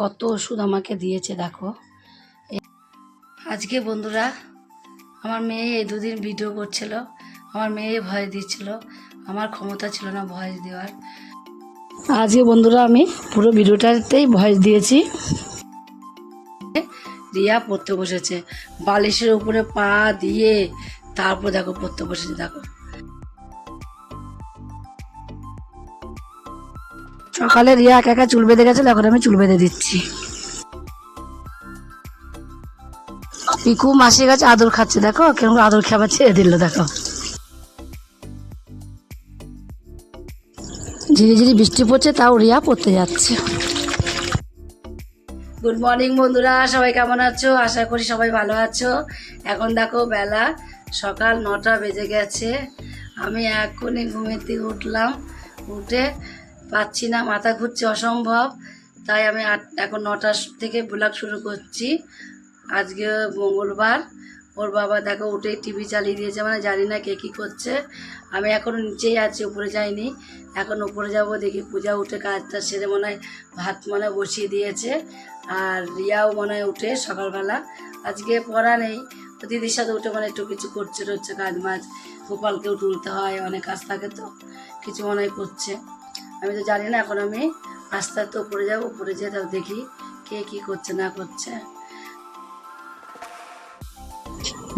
কত ওষুধ আমাকে দিয়েছে, দেখো। আজকে বন্ধুরা, আমার মেয়ে এই দুদিন ভিডিও করছিল। আমার মেয়ে ভয় দিচ্ছিল। আমার ক্ষমতা ছিল না ভয়েস দেওয়ার। আজকে বন্ধুরা, আমি পুরো ভিডিওটাতেই ভয়েস দিয়েছি। রিয়া পড়তে বসেছে। বালিশের উপরে পা দিয়ে তারপর দেখো পড়তে বসেছে, দেখো। সকালে রিয়া একা একা চুল বেঁধে গেছিল, এখন আমি চুল বেঁধে দিচ্ছি। পিকু মাসির কাছে আদর খাচ্ছে, দেখো? কেমন আদর খাবার ছেড়ে দিল, দেখো। ঝিরি ঝিরি বৃষ্টি পড়ছে, তাও রিয়া পড়তে যাচ্ছে। গুড মর্নিং বন্ধুরা, সবাই কেমন আছো? আশা করি সবাই ভালো আছো। এখন দেখো, বেলা সকাল নটা বেজে গেছে। আমি এখনই ঘুমের উঠলাম, উঠে পাচ্ছি না, মাথা ঘুরছে অসম্ভব। তাই আমি এখন নটা থেকে ব্লগ শুরু করছি। আজকে মঙ্গলবার। ওর বাবা দেখো উঠে টিভি চালিয়ে দিয়েছে মানে জানি না কে কী করছে। আমি এখন নিচেই আছি, উপরে যাইনি। এখন উপরে যাব, দেখি পূজা উঠে কাজটা সেরে মনে হয় ভাত মনে বসিয়ে দিয়েছে। আর রিয়াও মনে হয় উঠে সকালবেলা। আজকে পড়া নেই। দিদির সাথে উঠে মানে একটু কিছু করছে টচ্ছে কাজ মাছ গোপালকেও তুলতে হয়, অনেক কাজ থাকে তো, কিছু মনে হয় করছে। আমি তো জানি না, এখন আমি আস্তে আস্তে উপরে যাব, উপরে যেয়ে তারপর দেখি কে কী করছে, না করছে।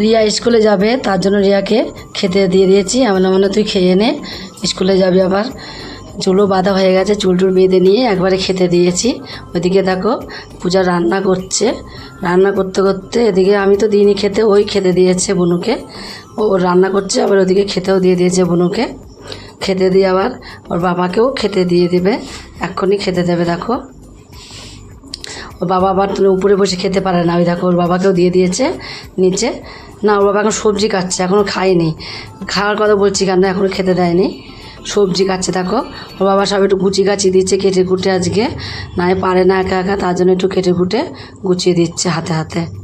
রিয়া স্কুলে যাবে, তার জন্য রিয়াকে খেতে দিয়ে দিয়েছি। এমন মানে তুই খেয়ে নে, স্কুলে যাবি আবার। চুলও বাঁধা হয়ে গেছে, চুল টুল বেঁধে নিয়ে একবারে খেতে দিয়েছি। ওইদিকে দেখো, পূজা রান্না করছে। রান্না করতে করতে এদিকে আমি তো দিইনি খেতে, ওই খেতে দিয়েছে বনুকে। ও রান্না করছে, আবার ওদিকে খেতেও দিয়ে দিয়েছে বুনুকে। খেতে দিয়ে আবার। ওর বাবাকেও খেতে দিয়ে দেবে। এক্ষুনি খেতে দেবে, দেখো। ওর বাবা আবার উপরে বসে খেতে পারে না। ওই দেখো, ওর বাবাকেও দিয়ে দিয়েছে নিচে। না, ওর বাবা এখন সবজি কাটছে এখনও খায়নি। খাওয়ার কথা বলছি কেন? এখনও খেতে দেয়নি। সবজি কাটছে, দেখো। ওর বাবা সব একটু গুচি গাছি দিচ্ছে কেটে কুটে আজকে। নাই পারে না একা একা, তার জন্য একটু কেটে কুটে গুছিয়ে দিচ্ছে হাতে হাতে।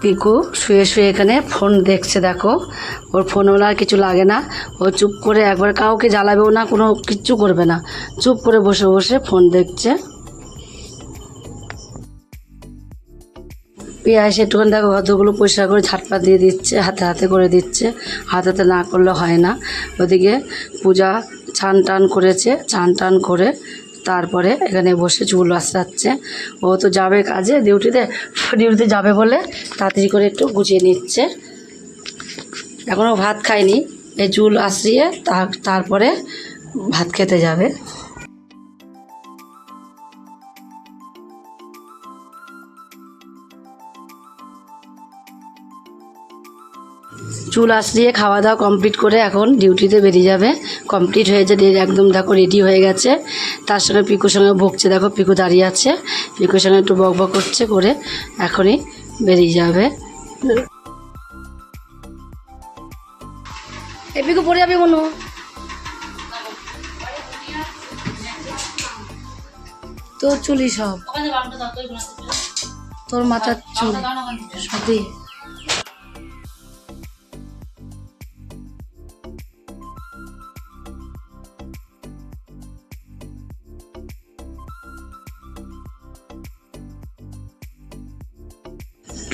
পিকু শুয়ে শুয়ে এখানে ফোন দেখছে, দেখো। ওর ফোনওয়ালা আর কিছু লাগে না। ও চুপ করে একবার কাউকে জ্বালাবেও না, কোনো কিচ্ছু করবে না। চুপ করে বসে বসে ফোন দেখছে। পিয়া এসে একটুখানি দেখো, কতগুলো পরিষ্কার করে ঝাটপা দিয়ে দিচ্ছে, হাতে হাতে করে দিচ্ছে। হাতে হাতে না করলে হয় না। ওদিকে পূজা চান টান করেছে, চান টান করে তারপরে এখানে বসে চুল আসাচ্ছে ও তো যাবে কাজে, ডিউটিতে। ডিউটিতে যাবে বলে তাড়াতাড়ি করে একটু গুছিয়ে নিচ্ছে। এখনও ভাত খায়নি। এই চুল আসিয়ে তার, তারপরে ভাত খেতে যাবে। চুল আশ্রিয়ে খাওয়া দাওয়া কমপ্লিট করে এখন ডিউটিতে বেরিয়ে যাবে। কমপ্লিট হয়েছে দিয়ে একদম দেখো রেডি হয়ে গেছে। তার সঙ্গে পিকুর সঙ্গে ভুগছে। দেখো পিকু দাঁড়িয়ে আছে। পিকুর সঙ্গে একটু বক বক করছে করে এখনই বেরিয়ে যাবে। এই পিকু পড়ে যাবে মনু। তোর চুলি সব। তোর মাথার চুল। সবই।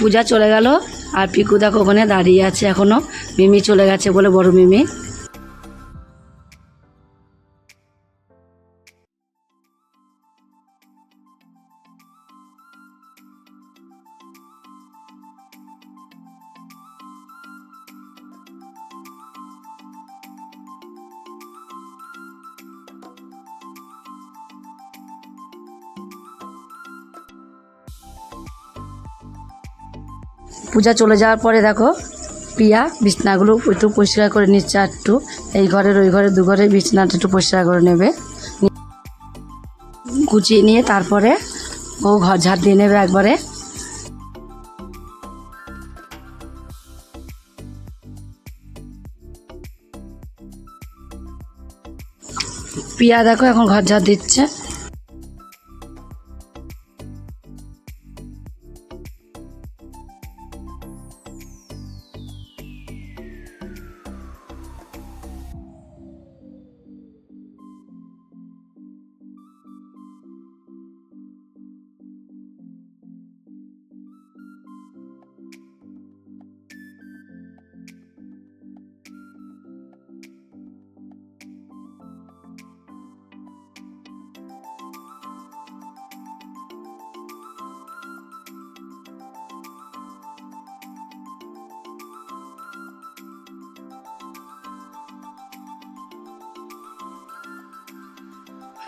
পূজা চলে গেল আর পিকু দেখো ওখানে দাঁড়িয়ে আছে এখনও। মিমি চলে গেছে বলে বড় মিমি। পূজা চলে যাওয়ার পরে দেখো পিয়া বিছনাগুলো একটু পরিষ্কার করে নিচ্ছে একটু। এই ঘরের ওই ঘরে দু ঘরের বিছনাটা একটু পরিষ্কার করে নেবে। গুছিয়ে নিয়ে তারপরে ও ঘর ঝাড় দিয়ে নেবে একবারে। পিয়া দেখো এখন ঘর ঝাড় দিচ্ছে।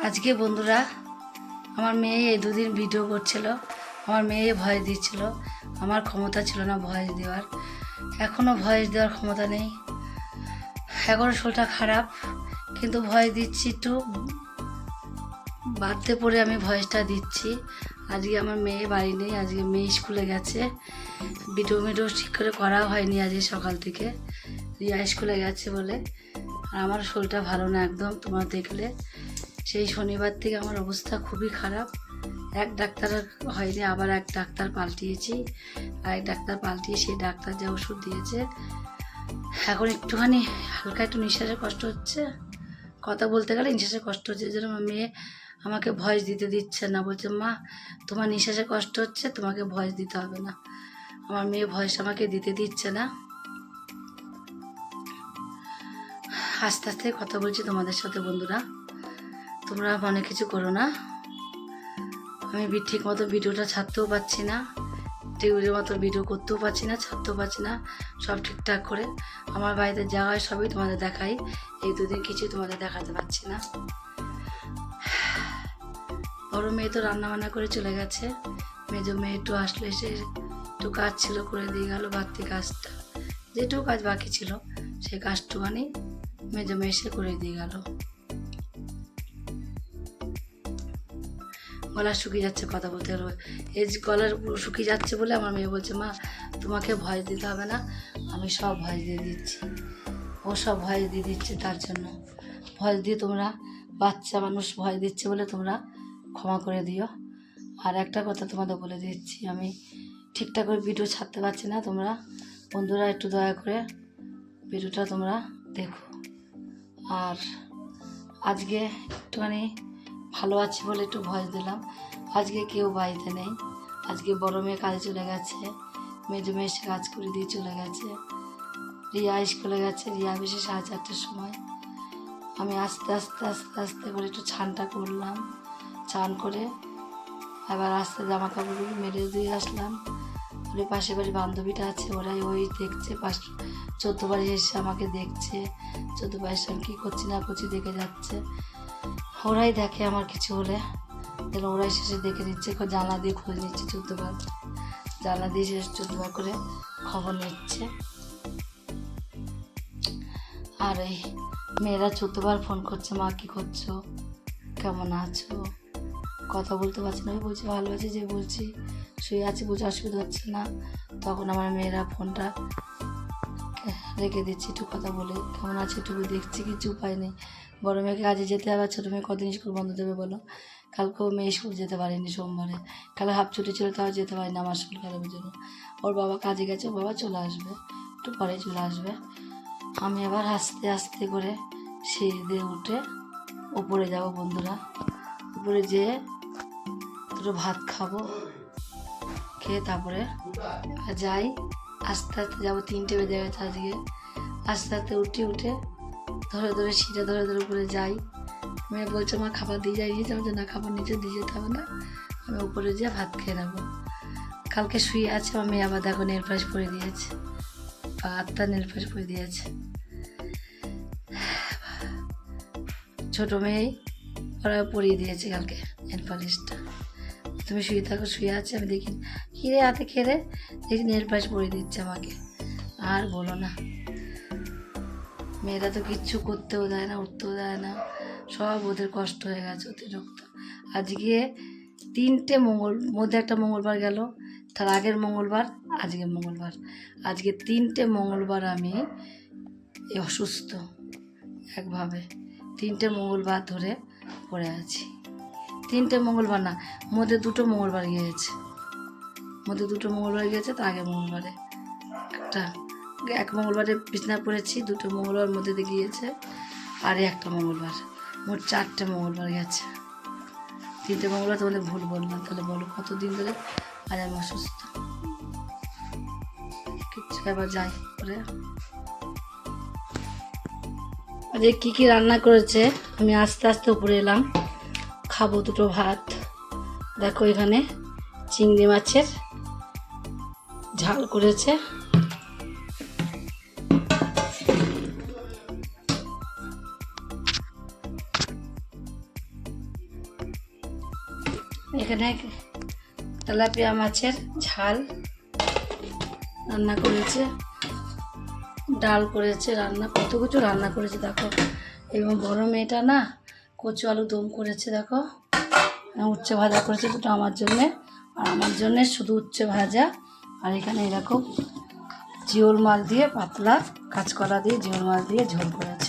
আজকে বন্ধুরা, আমার মেয়ে এই দুদিন ভিডিও করছিল। আমার মেয়ে ভয় দিচ্ছিল। আমার ক্ষমতা ছিল না ভয়েস দেওয়ার। এখনও ভয়েস দেওয়ার ক্ষমতা নেই। এখনও শোলটা খারাপ, কিন্তু ভয় দিচ্ছি একটু। বাড়তে পড়ে আমি ভয়েসটা দিচ্ছি। আজকে আমার মেয়ে বাড়ি নেই, আজকে মেয়ে স্কুলে গেছে। ভিডিও মিডিও ঠিক করে করাও হয়নি আজকে সকাল থেকে। রিয়া স্কুলে গেছে বলে। আর আমার শরীরটা ভালো না একদম, তোমার দেখলে। সেই শনিবার থেকে আমার অবস্থা খুবই খারাপ। এক ডাক্তার হয়নি, আবার এক ডাক্তার পাল্টিয়েছি। আর এক ডাক্তার পাল্টিয়ে সেই ডাক্তার যা ওষুধ দিয়েছে, এখন একটুখানি হালকা একটু নিঃশ্বাসের কষ্ট হচ্ছে। কথা বলতে গেলে নিঃশ্বাসের কষ্ট হচ্ছে আমার মেয়ে আমাকে ভয়েস দিতে দিচ্ছে না। বলছে, মা, তোমার নিঃশ্বাসে কষ্ট হচ্ছে, তোমাকে ভয়েস দিতে হবে না। আমার মেয়ে ভয়েস আমাকে দিতে দিচ্ছে না। আস্তে আস্তে কথা বলছি তোমাদের সাথে, বন্ধুরা। তোমরা মনে কিছু করো না। আমি ঠিক মতো ভিডিওটা ছাড়তেও পারছি না। টিউবের মতো ভিডিও করতেও পারছি না, ছাড়তেও পারছি না। সব ঠিকঠাক করে আমার বাড়িতে যাওয়ায় সবই তোমাদের দেখাই। এই দুদিন কিছু তোমাদের দেখাতে পারছি না। বড় মেয়ে তো রান্না বান্না করে চলে গেছে। মেজো মেয়ে একটু আসলে এসে একটু কাজ ছিল, করে দিয়ে গেল বাড়তি কাজটা। যেটুকু কাজ বাকি ছিল, সেই কাজটুখানি মেজো মেয়ে এসে করে দিয়ে গেল। গলা শুকিয়ে যাচ্ছে কথা বলতে পারব এই যে গলার শুকিয়ে যাচ্ছে বলে আমার মেয়ে বলছে, মা, তোমাকে ভয় দিতে হবে না, আমি সব ভয় দিয়ে দিচ্ছি। ও সব ভয় দিয়ে দিচ্ছে তার জন্য। ভয় দিয়ে তোমরা বাচ্চা মানুষ ভয় দিচ্ছে বলে তোমরা ক্ষমা করে দিও। আর একটা কথা তোমাদের বলে দিচ্ছি, আমি ঠিকঠাক করে ভিডিও ছাড়তে পারছি না। তোমরা বন্ধুরা একটু দয়া করে ভিডিওটা তোমরা দেখো। আর আজকে একটুখানি ভালো আছি বলে একটু ভয় দিলাম। আজকে কেউ বাড়িতে নেই। আজকে বড় মেয়ে কাজে চলে গেছে। মেজো মেয়ে এসে কাজ করে দিয়ে চলে গেছে। রিয়া স্কুলে গেছে। রিয়া বেশি সাড়ে চারটের সময়। আমি আস্তে আস্তে আস্তে আস্তে করে একটু ছানটা করলাম। চান করে আবার আস্তে জামা কাপড়গুলো মেরে দিয়ে আসলাম। ওই পাশে বাড়ি বান্ধবীটা আছে, ওরাই ওই দেখছে। পাশ চোদ্দ বাড়ি এসে আমাকে দেখছে। চোদ্দ বাড়ির সঙ্গে কী করছি না করছি দেখে যাচ্ছে। ওরাই দেখে আমার কিছু হলে। যেন ওরাই শেষে দেখে নিচ্ছে জানলা দিয়ে খোঁজ নিচ্ছে চোদ্দবার। জানলা দিয়ে শেষ চোদ্দবার করে খবর নিচ্ছে। আর এই মেয়েরা চোদ্দবার ফোন করছে, মা, কী করছ? কেমন আছো? কথা বলতে পারছি না। ওই বলছে, ভালো আছে, যে বলছি, শুয়ে আছি, বুঝে অসুবিধা হচ্ছে না। তখন আমার মেয়েরা ফোনটা রেখে দিচ্ছি, একটু কথা বলে, কেমন আছে? একটু দেখছি, কিছু উপায় নেই। বড় মেয়েকে কাজে যেতে হবে ছোটো মেয়ে কদিন স্কুল বন্ধ দেবে বলো? কালকেও মেয়ে স্কুল যেতে পারেনি সোমবারে। কালে হাফ ছুটি ছিল, তাও যেতে পারিনি আমার স্কুল খারাপের জন্য। ওর বাবা কাজে গেছে বাবা চলে আসবে। একটু পরে চলে আসবে। আমি আবার আস্তে আস্তে করে সিঁড়ি দিয়ে উঠে উপরে যাব বন্ধুরা। উপরে যেয়ে দুটো ভাত খাব, খেয়ে তারপরে যাই। আস্তে আস্তে যাব, তিনটে বেজে গেছে আজকে। আস্তে আস্তে উঠে উঠে ধরে ধরে সিটে ধরে ধরে উপরে যাই। মেয়ে বলছে, মা, খাবার দিয়ে যাই নিয়েছে যে, না, খাবার নিচে দিয়ে যেতে হবে না। আমি উপরে যেয়ে ভাত খেয়ে নেব। কালকে শুয়ে আছে আমার মেয়ে, আবার দেখো নেল পালিশ করে দিয়েছে। পাতটা নেল পালিশ করে দিয়েছে। ছোটো মেয়ে, ওরা পরিয়ে দিয়েছে কালকে নেল পালিশটা তুমি শুয়ে থাকো, শুয়ে আছে, আমি দেখি। কিরে হাতে খেলে দেখি নেল পালিশ পরিয়ে দিচ্ছে আমাকে। আর বলো না। মেয়েরা তো কিচ্ছু করতেও দেয় না, উঠতেও দেয় না। সব ওদের কষ্ট হয়ে গেছে, অতিরিক্ত। আজকে তিনটে মঙ্গল, মধ্যে একটা মঙ্গলবার গেল, তার আগের মঙ্গলবার, আজকে মঙ্গলবার। আজকে তিনটে মঙ্গলবার আমি অসুস্থ, একভাবে। তিনটে মঙ্গলবার ধরে পড়ে আছি। তিনটে মঙ্গলবার না, মধ্যে দুটো মঙ্গলবার গিয়েছে। মধ্যে দুটো মঙ্গলবার গিয়েছে, তার আগে মঙ্গলবারে। একটা এক মঙ্গলবারে বিছনা পড়েছি, দুটো মঙ্গলবার মধ্যে দিয়ে গিয়েছে, আর একটা মঙ্গলবার, মোট চারটে মঙ্গলবার গেছে। তিনটে মঙ্গলবার তোমাদের ভুল বললাম, তাহলে বলো কতদিন ধরে আর আমি অসুস্থ? কিচ্ছু এবার যাই করে আজকে কী কী রান্না করেছে? আমি আস্তে আস্তে উপরে এলাম, খাব দুটো ভাত। দেখো এখানে চিংড়ি মাছের ঝাল করেছে। এখানে তেলাপিয়া মাছের ঝাল রান্না করেছে, ডাল করেছে, রান্না কত কিছু রান্না করেছে, দেখো। এবং বড় মেয়েটা না কচু আলু দম করেছে, দেখো। উচ্ছে ভাজা করেছে দুটো আমার জন্যে, আর আমার জন্যে শুধু উচ্ছে ভাজা। আর এখানে এরকম জিওল মাছ দিয়ে পাতলা কাঁচকলা দিয়ে জিওল মাছ দিয়ে ঝোল করেছে।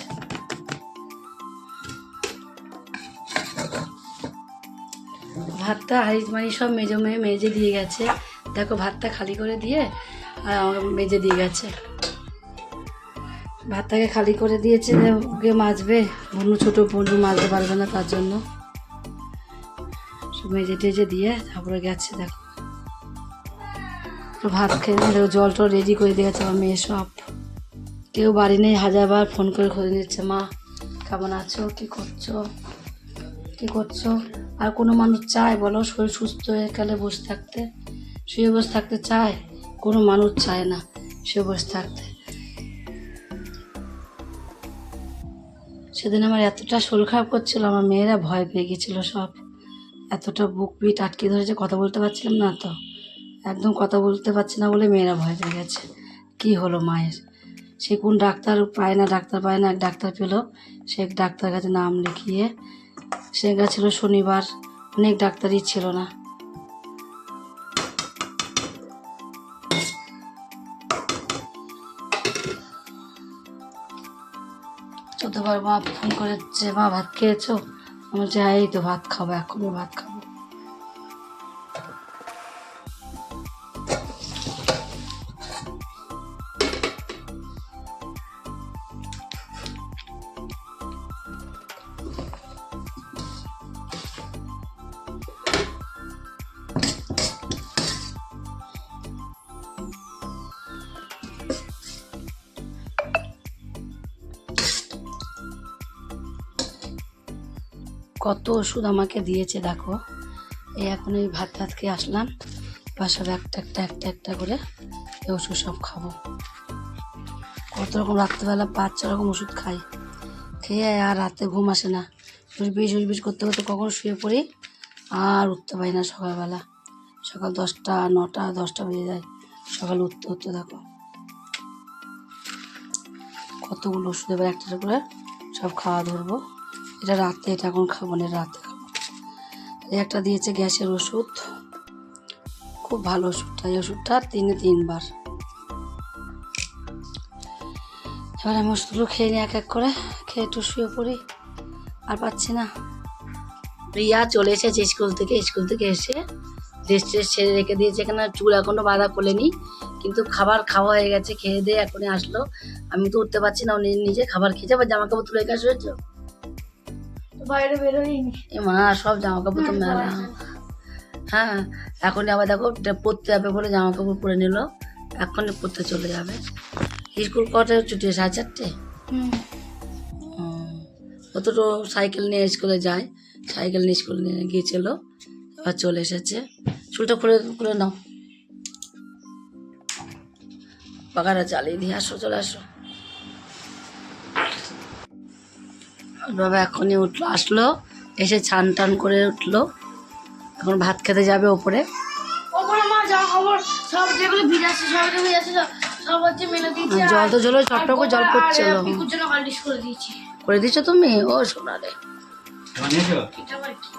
ভাতটা হাড়ি মাড়ি সব মেজে মেয়ে মেজে দিয়ে গেছে। দেখো ভাতটা খালি করে দিয়ে, আর মেজে দিয়ে গেছে। ভাতটাকে খালি করে দিয়েছে ওকে মাজবে। বনু ছোটো বনু মাজতে পারবে না তার জন্য। সব মেজে টেজে দিয়ে তারপরে গেছে, দেখো। ভাত খেয়ে নিলে জল টল রেডি করে দিয়ে গেছে আমার মেয়ে সব। কেউ বাড়ি নেই, হাজারবার ফোন করে খোঁজ নিচ্ছে, মা, কেমন আছো? কী করছ? কী করছ? আর কোনো মানুষ চায় বলো, শরীর সুস্থ হয়ে গেলে বসে থাকতে? শুয়ে বসে থাকতে চায়? কোনো মানুষ চায় না শুয়ে বসে থাকতে। সেদিন আমার এতটা শরীর খারাপ করছিল, আমার মেয়েরা ভয় পেয়ে গেছিল সব। এতটা বুক পিট আটকে ধরেছে কথা বলতে পারছিলাম না তো। একদম কথা বলতে পারছি না বলে মেয়েরা ভয় পেয়ে গেছে। কী হলো মায়ের? সে কোন ডাক্তার পায় না, ডাক্তার পায় না, এক ডাক্তার পেল। সে ডাক্তার কাছে নাম লিখিয়ে সে গেছিল শনিবার, অনেক ডাক্তারই ছিল না। চোদ্দবার মা ফোন করেছে, মা ভাত খেয়েছো? আমি যাই হ্যাঁ তো ভাত খাব, এখনই ভাত খাব। কত ওষুধ আমাকে দিয়েছে, দেখো। এই এখন এই ভাত ভাত খেয়ে আসলাম। এবার সব একটা একটা একটা একটা করে এই ওষুধ সব খাব। কত রকম রাত্রেবেলা পাঁচ ছ রকম ওষুধ খাই। খেয়ে আর রাতে ঘুম আসে না। উসবিস উসবিস করতে করতে কখন শুয়ে পড়ি, আর উঠতে পারি না সকালবেলা। সকাল দশটা, নটা, দশটা বেজে যায়। সকাল উঠতে উঠতে দেখো। কতগুলো ওষুধ এবার একটা একটা করে সব খাওয়া ধরবো। এটা রাতে এটা এখন খাব না রাতে একটা দিয়েছে গ্যাসের ওষুধ। খুব ভালো ওষুধটা, এই ওষুধটা তিনে তিনবার। এবার আমি ওষুধগুলো খেয়ে নিই এক এক করে, খেয়ে একটু শুয়ে পড়ি। আর পাচ্ছি না। রিয়া চলে এসেছে স্কুল থেকে স্কুল থেকে এসে ড্রেস ট্রেস ছেড়ে রেখে দিয়েছে। এখানে চুল এখনও বাঁধা খোলেনি, কিন্তু খাবার খাওয়া হয়ে গেছে, খেয়ে দিয়ে এখনই আসলো। আমি তো উঠতে পারছি না নিজে খাবার খেয়েছে, আবার জামা কাপড় তুলে কাজ হয়েছে বাইরে বেরোয়নি। এ মা সব জামা কাপড় তো মেলা। হ্যাঁ এখন আবার দেখো পরতে যাবে বলে জামা কাপড় পরে নিল। এখনই পরতে চলে যাবে। স্কুল কটায় ছুটি? সাড়ে চারটে। ও তো সাইকেল নিয়ে স্কুলে যায়। সাইকেল নিয়ে স্কুল নিয়ে গিয়েছিল আবার চলে এসেছে। চুলটা খুলে খুলে নাও। পাখাটা চালিয়ে দিয়ে আসো চলে আসো। বাবা এখনই উঠল আসলো এসে ছান টান করে উঠল। এখন ভাত খেতে যাবে ওপরে। ওপরে মা যা খবর? সব যেগুলো ভিজাচ্ছে সব যেগুলো ভিজাচ্ছে সব- সব হচ্ছে মেলে দিয়েছি আর জল তো জল সবটুকু জল পড়ছিল করে দিয়েছি। দিচ্ছ তুমি? ও সোনারে তোমার নিয়েছো এটা আবার কি?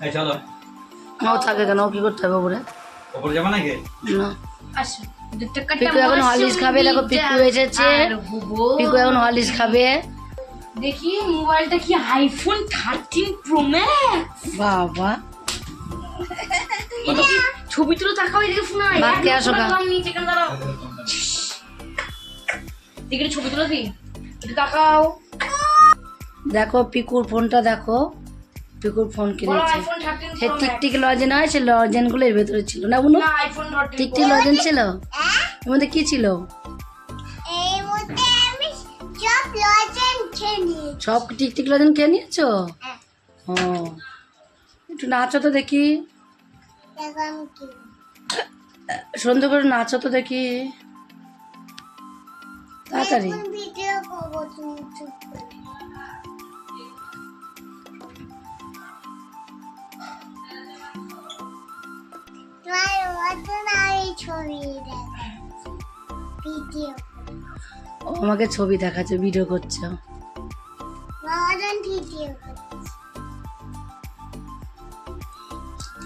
এই চলো। ও থাকে কেন? ও কি করতে হবে ওপরে? ওপরে যাবে নাকি? না। আসো পিকু এখন হরলিক্স খাবে দেখো পিকু এসেছে। পিকু এখন হরলিক্স খাবে। দেখি মোবাইলটা কি আইফোন থার্টিন প্রো ম্যাক্স বাবা। ছবি তুলে তাকাও এদিকে ফোন আয়। খেয়ে আসো গা। নিচে কেন দাঁড়াও? দেখি ছবি তুলে দি তাকাও। দেখো পিকুর ফোনটা দেখো। পিকুর ফোন কিনেছে। সে টিকটিক লজেন হয় সে লজেনগুলো এর ভেতরে ছিল। না বুনু? টিকটিক লজেন ছিল? এর মধ্যে কি ছিল? সব টিকটিক লজেন খেয়ে নিয়েছো? ও। একটু নাচো তো দেখি। সুন্দর করে নাচো তো দেখি। তাড়াতাড়ি। আমাকে ছবি দেখাচ্ছে ভিডিও করছ।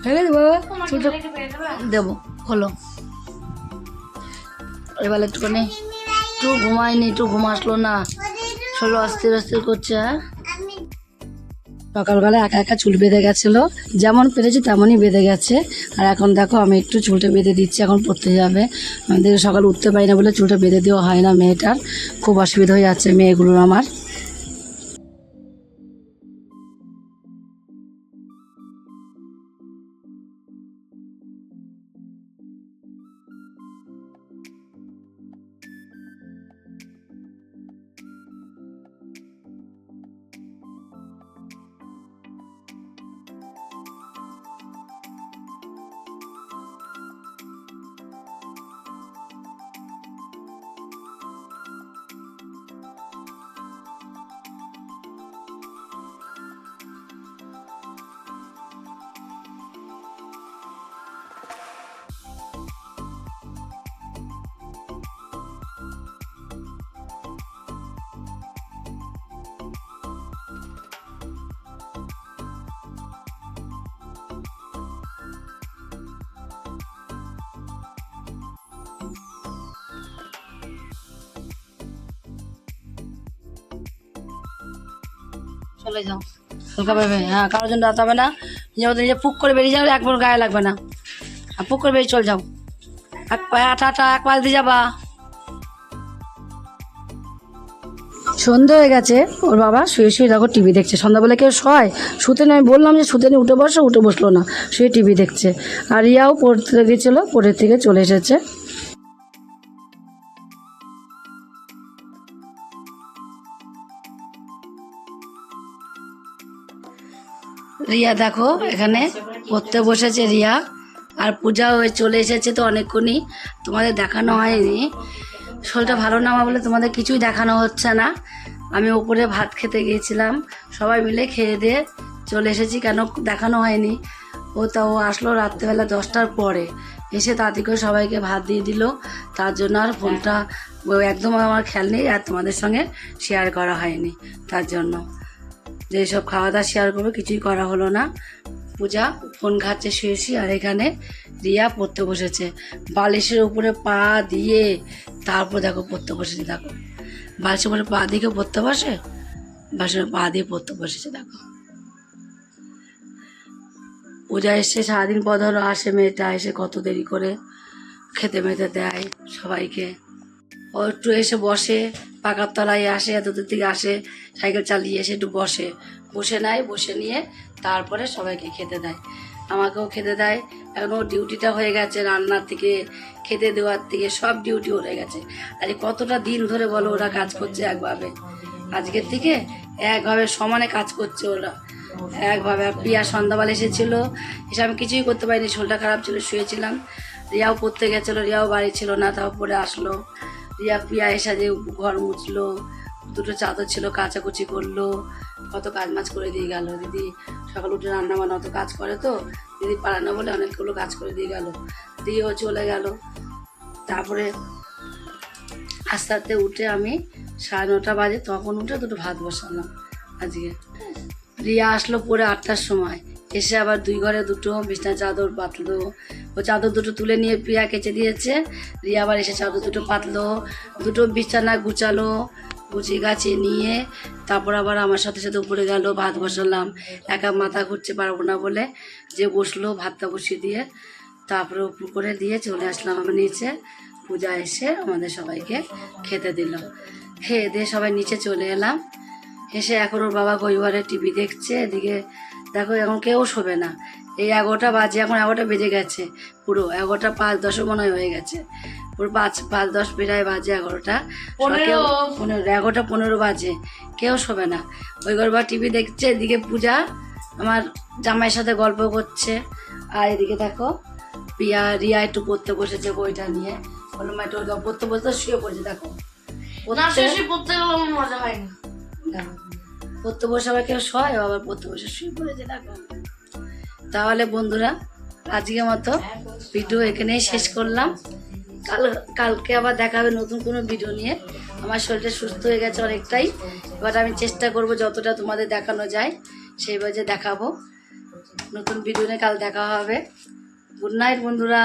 ছোট পেয়ে দেবে দেবো? খোলো। এবার একটুখানি একটু ঘুমায়নি একটু ঘুম আসলো না। শরীর অস্থির অস্থির করছে হ্যাঁ? সকালবেলা একা একা চুল বেঁধে গেছিল। যেমন পেরেছি তেমনই বেঁধে গেছে। আর এখন দেখো আমি একটু চুলটা বেঁধে দিচ্ছি এখন পড়তে যাবে। আমাদের সকাল উঠতে পারি না বলে চুলটা বেঁধে দেওয়া হয় না মেয়েটার। খুব অসুবিধা হয়ে যাচ্ছে মেয়েগুলোর আমার। চলে যাও। হালকা পাবে হ্যাঁ কারোর জন্য রাত হবে না। নিজের মতো নিজে পুক করে বেরিয়ে যাবে একবার গায়ে লাগবে না। আর পুক করে বেরিয়ে চলে যাও। এক পায়ে আটা আটা এক পায়ে দিয়ে যাবা। সন্ধে হয়ে গেছে, ওর বাবা শুয়ে শুয়ে দেখো টিভি দেখছে। সন্ধ্যাবেলা কেউ শয়? শুতে নেই বললাম যে শুতে নেই, উঠে বসো, উঠে বসল না। শুয়ে টিভি দেখছে। আর রিয়াও পড়তে গেছিল পড়ের থেকে চলে এসেছে। রিয়া, দেখো, এখানে পড়তে বসেছে রিয়া। আর পূজা হয়ে চলে এসেছে তো অনেকক্ষণই। তোমাদের দেখানো হয়নি। শরীরটা ভালো না বলে তোমাদের কিছুই দেখানো হচ্ছে না। আমি ওপরে ভাত খেতে গিয়েছিলাম। সবাই মিলে খেয়ে দিয়ে চলে এসেছি, কেন দেখানো হয়নি। ও তা ও আসলো রাত্রেবেলা দশটার পরে। এসে করে সবাইকে ভাত দিয়ে দিল। তার জন্য আর ফোনটা একদম আমার খেয়াল নেই আর তোমাদের সঙ্গে শেয়ার করা হয়নি। তার জন্য। যে সব খাওয়া দাওয়া শেয়ার করব, কিছুই করা হলো না। পূজা ফোন ঘাটছে শুয়ে শুয়ে আর এখানে রিয়া পড়তে বসেছে। বালিশের উপরে পা দিয়ে তারপর দেখো পড়তে বসেছে, দেখো। বালিশের উপরে পা দিয়ে পড়তে বসে? বালিশের পা দিয়ে পড়তে বসেছে, দেখো। পূজা এসে সারাদিন পর ধরো আসে মেয়েটা, এসে কত দেরি করে খেতে মেতে দেয় সবাইকে। ও একটু এসে বসে, পাকার তলায় আসে এত দূর থেকে আসে, সাইকেল চালিয়ে এসে একটু বসে। বসে নেয় বসে নিয়ে তারপরে সবাইকে খেতে দেয়। আমাকেও খেতে দেয়। এখন ওর ডিউটিটা হয়ে গেছে রান্নার থেকে, খেতে দেওয়ার থেকে সব ডিউটি হয়ে গেছে। আর কতটা দিন ধরে বলো ওরা কাজ করছে একভাবে। আজকের থেকে একভাবে সমানে কাজ করছে ওরা। একভাবে আর প্রিয়া সন্ধ্যাবেলা এসেছিল। এসে আমি কিছুই করতে পারিনি, শরীরটা খারাপ ছিল, শুয়েছিলাম। রিয়াও পড়তে গেছিল, রিয়াও বাড়ি ছিল না তারপরে আসলো। রিয়া প্রিয়া এসে যে ঘর মুছলো, দুটো চাদর ছিল, কাচাকুচি করল, কত কাজ মাছ করে দিয়ে গেল। দিদি সকাল উঠে রান্না বান্না অত কাজ করে তো, দিদি পারে না বলে অনেকগুলো কাজ করে দিয়ে গেল। দিয়েও চলে গেল। তারপরে আস্তে আস্তে উঠে আমি সাড়ে নটা বাজে, তখন উঠে দুটো ভাত বসালাম আজকে। রিয়া আসলো পরে আটটার সময়। এসে আবার দুই ঘরে দুটো বিছনা, চাদর পাতলো। ও চাদর দুটো তুলে নিয়ে প্রিয়া কেচে দিয়েছে। রিয়া আবার এসে চাদর দুটো পাতলো। দুটো বিছানা গুছালো, গুছিয়ে গাছিয়ে নিয়ে তারপর আবার আমার সাথে সাথে উপরে গেল, ভাত বসালাম। একা মাথা ঘুরতে পারব না বলে যে বসল ভাতটা বসিয়ে দিয়ে, তারপরে উপর করে দিয়ে চলে আসলাম আমি নিচে। পূজা এসে আমাদের সবাইকে খেতে দিল। খেয়ে দিয়ে সবাই নিচে চলে এলাম। এসে এখন ওর বাবা গইবারে টিভি দেখছে, এদিকে দেখো এখন কেউ শোবে না। এই এগারোটা বাজে এখন এগারোটা বেজে গেছে পুরো। এগারোটা পাঁচ দশ মনে হয় গেছে। পুরো পাঁচ পাঁচ দশ প্রায় বাজে এগারোটা। পনেরো। এগারোটা পনেরো বাজে। কেউ শোবে না। ওই ঘর বা টিভি দেখছে এদিকে পূজা আমার জামাইয়ের সাথে গল্প করছে। আর এদিকে দেখো প্রিয়া রিয়া একটু পড়তে বসেছে বইটা নিয়ে। বলল মা একটু পড়তে বসতে শুয়ে পড়ছে দেখো। না শেষে পড়তে মজা হয় না পড়তে বসে আবার কেউ শয় আবার পড়তে বসে শুয়ে পড়েছে, দেখো। তাহলে বন্ধুরা আজকে মতো ভিডিও এখানেই শেষ করলাম। কাল, কালকে আবার দেখা হবে নতুন কোনো ভিডিও নিয়ে। আমার শরীরটা সুস্থ হয়ে গেছে অনেকটাই। এবার আমি চেষ্টা করব যতটা তোমাদের দেখানো যায়, সেই বাজে দেখাবো। নতুন ভিডিও নিয়ে কাল দেখা হবে। গুড নাইট বন্ধুরা।